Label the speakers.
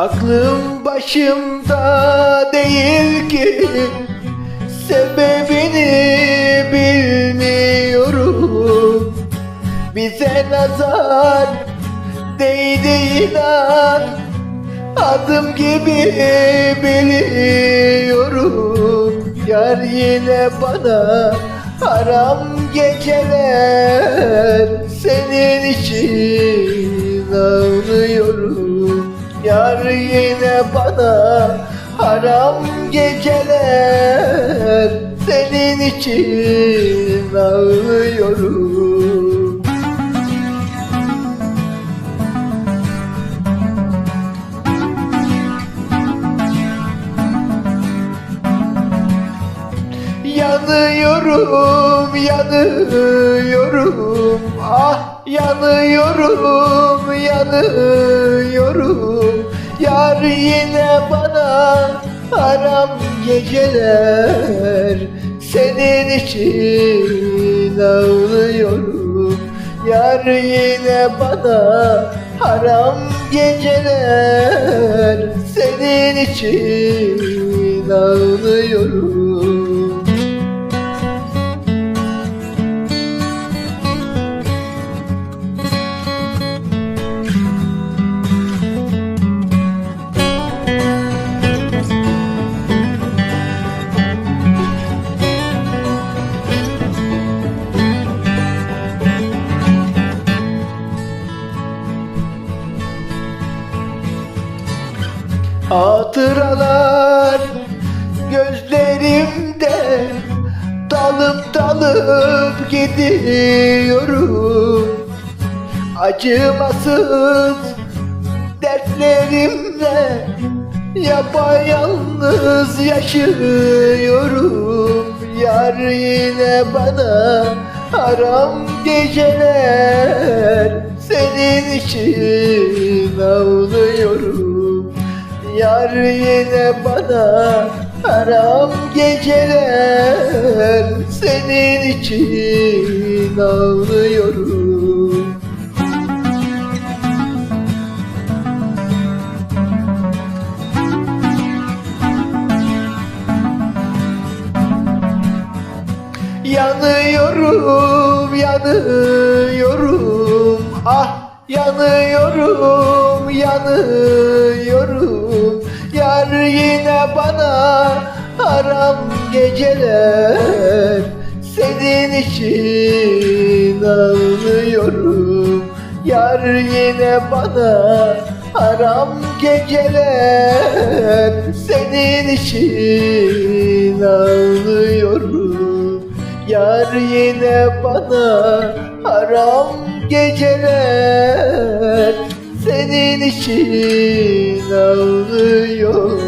Speaker 1: Aklım başımda değil ki. Sebebini bilmiyorum. Bize nazar değdi inan. Adım gibi biliyorum. Yar yine bana haram geceler Senin için Yar yine bana haram geceler. Senin için ağlıyorum. Yanıyorum, yanıyorum. Ah yanıyorum, yanıyorum. Yar yine bana haram geceler. Senin için ağlıyorum. Yar yine bana haram geceler. Senin için ağlıyorum Hatıralar gözlerimde Dalıp dalıp gidiyorum. Acımasız dertlerimle Yapayalnız yaşıyorum. Yar yine bana haram geceler Senin için ağlıyorum Yar yine bana haram geceler. Senin için ağlıyorum. Yanıyorum, yanıyorum. Ah yanıyorum, yanıyorum. Yar yine bana haram geceler. Senin için ağlıyorum. Yar yine bana haram geceler. Senin için ağlıyorum. Yar yine bana haram geceler Senin için ağlıyor